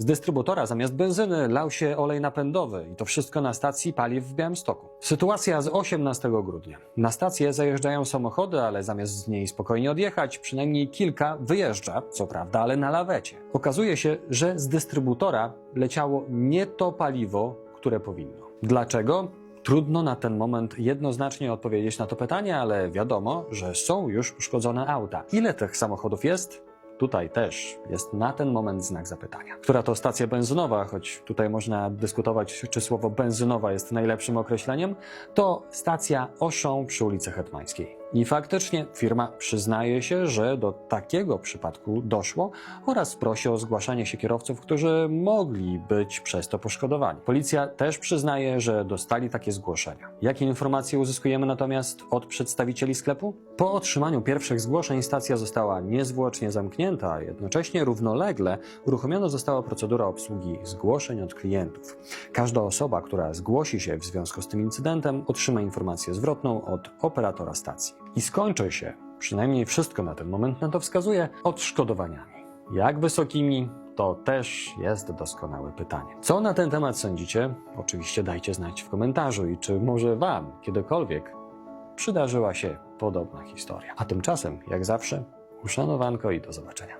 Z dystrybutora zamiast benzyny lał się olej napędowy i to wszystko na stacji paliw w Białymstoku. Sytuacja z 18 grudnia. Na stację zajeżdżają samochody, ale zamiast z niej spokojnie odjechać, przynajmniej kilka wyjeżdża, co prawda, ale na lawecie. Okazuje się, że z dystrybutora leciało nie to paliwo, które powinno. Dlaczego? Trudno na ten moment jednoznacznie odpowiedzieć na to pytanie, ale wiadomo, że są już uszkodzone auta. Ile tych samochodów jest? Tutaj też jest na ten moment znak zapytania. Która to stacja benzynowa, choć tutaj można dyskutować, czy słowo benzynowa jest najlepszym określeniem, to stacja Oszą przy ulicy Hetmańskiej. I faktycznie firma przyznaje się, że do takiego przypadku doszło oraz prosi o zgłaszanie się kierowców, którzy mogli być przez to poszkodowani. Policja też przyznaje, że dostali takie zgłoszenia. Jakie informacje uzyskujemy natomiast od przedstawicieli sklepu? Po otrzymaniu pierwszych zgłoszeń stacja została niezwłocznie zamknięta, a jednocześnie równolegle uruchomiona została procedura obsługi zgłoszeń od klientów. Każda osoba, która zgłosi się w związku z tym incydentem, otrzyma informację zwrotną od operatora stacji. I skończy się, przynajmniej wszystko na ten moment na to wskazuje, odszkodowaniami. Jak wysokimi, to też jest doskonałe pytanie. Co na ten temat sądzicie? Oczywiście dajcie znać w komentarzu i czy może Wam kiedykolwiek przydarzyła się podobna historia. A tymczasem, jak zawsze, uszanowanko i do zobaczenia.